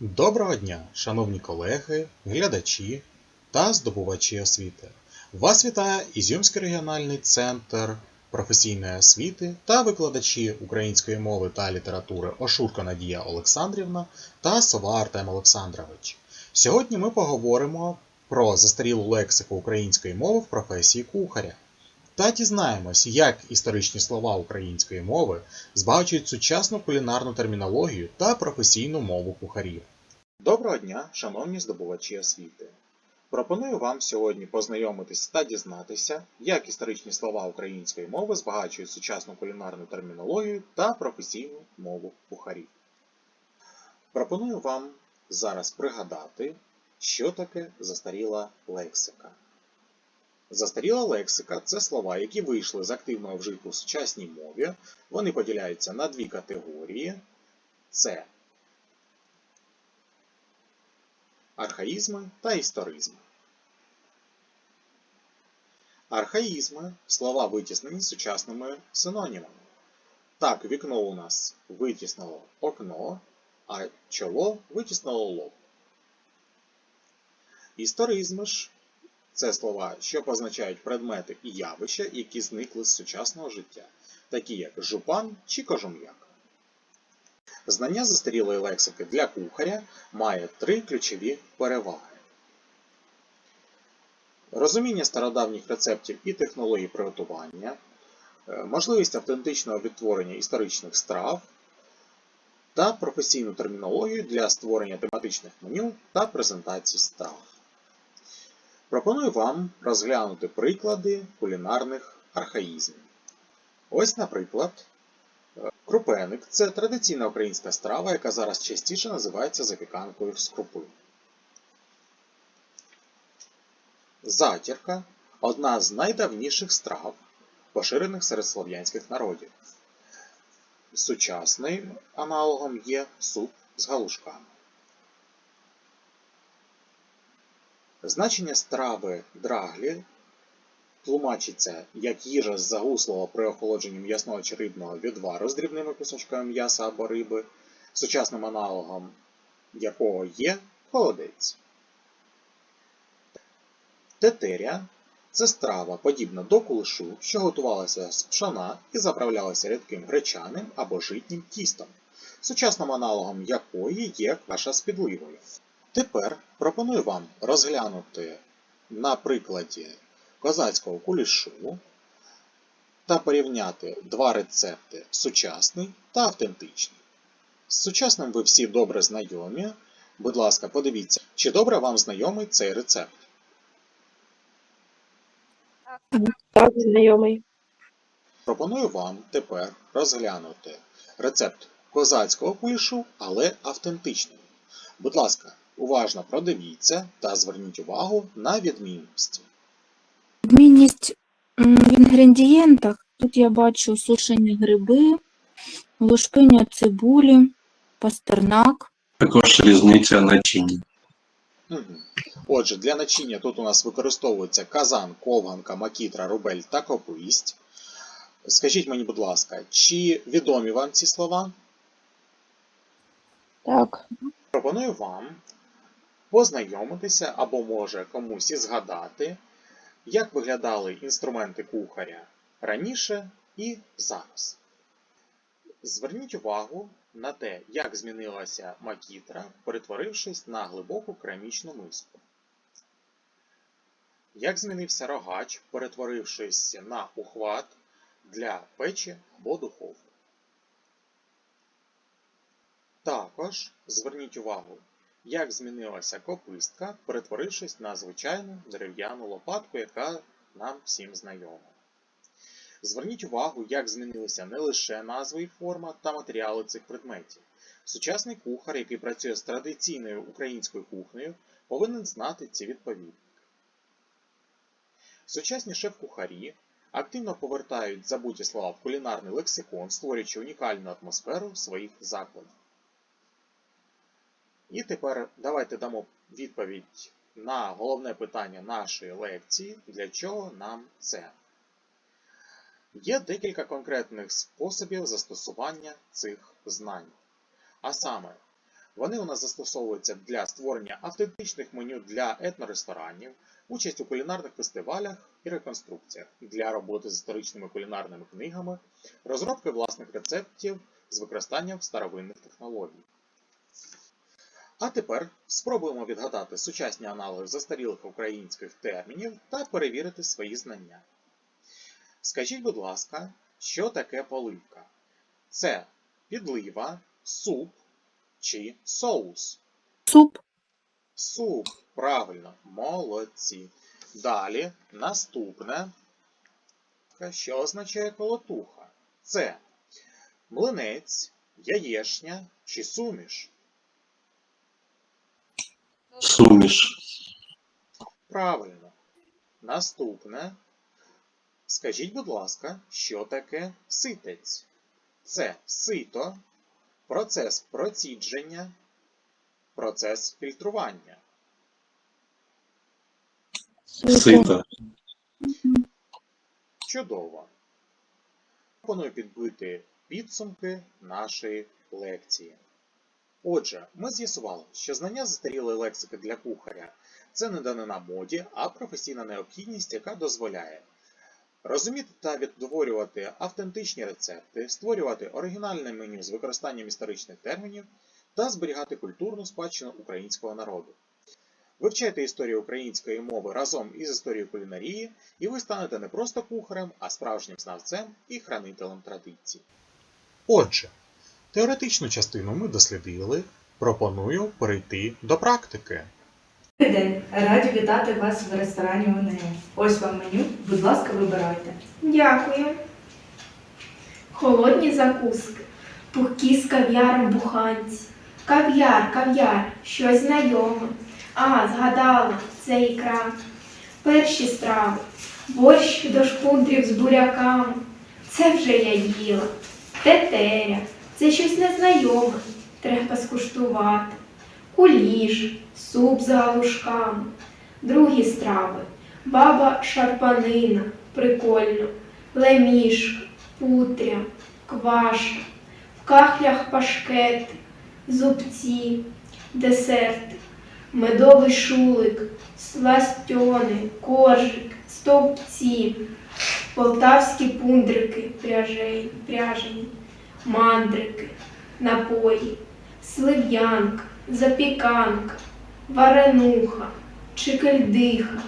Доброго дня, шановні колеги, глядачі та здобувачі освіти. Вас вітає Ізюмський регіональний центр професійної освіти та викладачі української мови та літератури Ошурко Надія Олександрівна та Сова Артем Олександрович. Сьогодні ми поговоримо про застарілу лексику української мови в професії кухаря. Та дізнаємось, як історичні слова української мови збагачують сучасну кулінарну термінологію та професійну мову кухарів. Доброго дня, шановні здобувачі освіти! Пропоную вам сьогодні познайомитися та дізнатися, як історичні слова української мови збагачують сучасну кулінарну термінологію та професійну мову кухарів. Пропоную вам зараз пригадати, що таке застаріла лексика. Застаріла лексика це слова, які вийшли з активного вжитку в сучасній мові. Вони поділяються на дві категорії: це архаїзми та історизми. Архаїзми слова витіснені сучасними синонімами. Так, вікно у нас витіснило окно, а чоло витіснило лоб. Історизми ж це слова, що позначають предмети і явища, які зникли з сучасного життя, такі як жупан чи кожум'як. Знання застарілої лексики для кухаря має три ключові переваги. Розуміння стародавніх рецептів і технологій приготування, е, можливість автентичного відтворення історичних страв та професійну термінологію для створення тематичних меню та презентації страв. Пропоную вам розглянути приклади кулінарних архаїзмів. Ось, наприклад, крупеник це традиційна українська страва, яка зараз частіше називається запіканкою з крупи. Затірка одна з найдавніших страв, поширених серед слов'янських народів. Сучасним аналогом є суп з галушками. Значення страви драглі тлумачиться як їжа з загуслого при охолодженні м'ясного чи рибного відвару з дрібними кусочками м'яса або риби, сучасним аналогом якого є холодець. Тетеря це страва, подібна до кулешу, що готувалася з пшона і заправлялася рідким гречаним або житнім тістом, сучасним аналогом якої є каша з підливою. Тепер пропоную вам розглянути на прикладі козацького кулішу та порівняти два рецепти сучасний та автентичний. З сучасним ви всі добре знайомі. Будь ласка, подивіться, чи добре вам знайомий цей рецепт. Так, знайомий. Пропоную вам тепер розглянути рецепт козацького кулішу, але автентичний. Будь ласка, уважно продивіться та зверніть увагу на відмінності. Відмінність в інгредієнтах. Тут я бачу сушені гриби, лушпиня цибулі, пастернак. Також різниця начиння. Отже, для начиння тут у нас використовується казан, ковганка, макітра, рубель та кописть. Скажіть мені, будь ласка, чи відомі вам ці слова? Так. Пропоную вам познайомитися або може комусь і згадати, як виглядали інструменти кухаря раніше і зараз. Зверніть увагу на те, як змінилася макітра, перетворившись на глибоку керамічну миску. Як змінився рогач, перетворившись на ухват для печі або духовки. Також зверніть увагу, як змінилася копистка, перетворившись на звичайну дерев'яну лопатку, яка нам всім знайома. Зверніть увагу, як змінилися не лише назви і форма та матеріали цих предметів. Сучасний кухар, який працює з традиційною українською кухнею, повинен знати ці відповідники. Сучасні шеф-кухарі активно повертають забуті слова в кулінарний лексикон, створюючи унікальну атмосферу своїх закладів. І тепер давайте дамо відповідь на головне питання нашої лекції, для чого нам це. Є декілька конкретних способів застосування цих знань. А саме, Вони у нас застосовуються для створення автентичних меню для етноресторанів, участь у кулінарних фестивалях і реконструкціях, для роботи з історичними кулінарними книгами, розробки власних рецептів з використанням старовинних технологій. А тепер спробуємо відгадати сучасні аналоги застарілих українських термінів та перевірити свої знання. Скажіть, будь ласка, що таке поливка? Це підлива, суп чи соус? Суп. Суп. Правильно, молодці. Далі наступне. Що означає колотуха? Це млинець, яєшня чи суміш? Суміш. Правильно. Наступне. Скажіть, будь ласка, що таке ситець? Це сито, процес процідження, процес фільтрування. Сито. Чудово. Пропоную підбити підсумки нашої лекції. Отже, ми з'ясували, що знання застарілої лексики для кухаря це не данина моді, а професійна необхідність, яка дозволяє розуміти та відтворювати автентичні рецепти, створювати оригінальне меню з використанням історичних термінів та зберігати культурну спадщину українського народу. Вивчайте історію української мови разом із історією кулінарії, і ви станете не просто кухарем, а справжнім знавцем і хранителем традицій. Отже, теоретичну частину ми дослідили. Пропоную перейти до практики. Добрий день, раді вітати вас в ресторані ОНЕ. Ось вам меню, будь ласка, вибирайте. Дякую. Холодні закуски, пухкі з кав'яром буханці. Кав'яр, кав'яр, щось знайоме. А, згадала, це ікра. Перші страви. Борщ до шпундрів з буряками. Це вже я їла. Тетеря. Це щось незнайоме. Треба скуштувати. Куліш, суп з галушками. Другі страви. Баба шарпанина. Прикольно. Лемішка, путря, кваша, в кахлях пашкети, зубці, десерти, медовий шулик, сластьони, коржик, стовпці, полтавські пундрики пряжені, мандрики, напої, слив'янка, запіканка, варенуха, чикельдиха,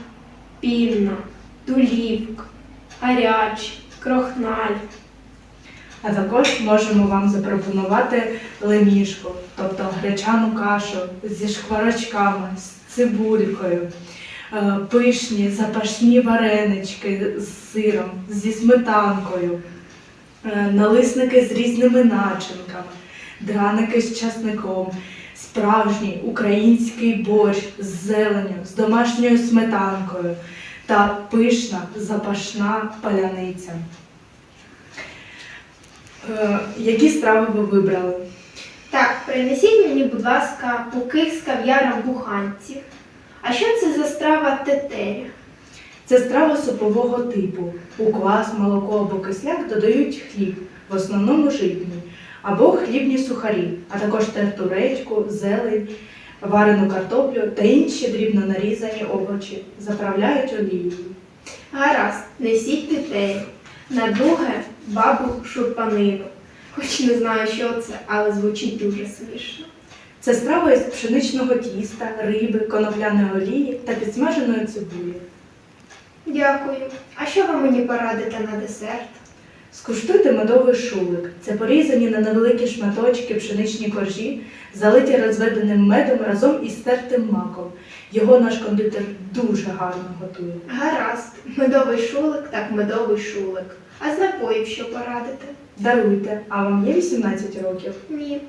пінна, дулівка, гарячий, крохналь. А також можемо вам запропонувати лемішку, тобто гречану кашу зі шкварочками, з цибулькою, е, пишні запашні варенички з сиром, зі сметанкою, налисники з різними начинками, драники з часником, справжній український борщ з зеленню, з домашньою сметанкою та пишна запашна паляниця. Е, Які страви ви вибрали? Так, принесіть мені, будь ласка, пуки з кав'яром буханців. А що це за страва тетеря? Це страва супового типу. У квас, молоко або кисляк додають хліб, в основному житній, або хлібні сухарі, а також терту редьку, зелень, варену картоплю та інші дрібно нарізані овочі. Заправляють олією. Гаразд, несіть тетерю. На друге бабу шурпанину. Хоч не знаю, що це, але звучить дуже смішно. Це страва із пшеничного тіста, риби, конопляної олії та підсмаженої цибулі. Дякую. А що ви мені порадите на десерт? Скуштуйте медовий шулик. Це порізані на невеликі шматочки пшеничні коржі, залиті розведеним медом разом із тертим маком. Його наш кондитер дуже гарно готує. Гаразд, медовий шулик, так медовий шулик. А з напоїв що порадите? Даруйте, а вам є 18 років? Ні.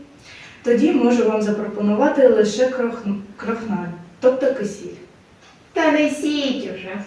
Тоді можу вам запропонувати лише крохн- крохналь, тобто кисіль. Та несіть уже.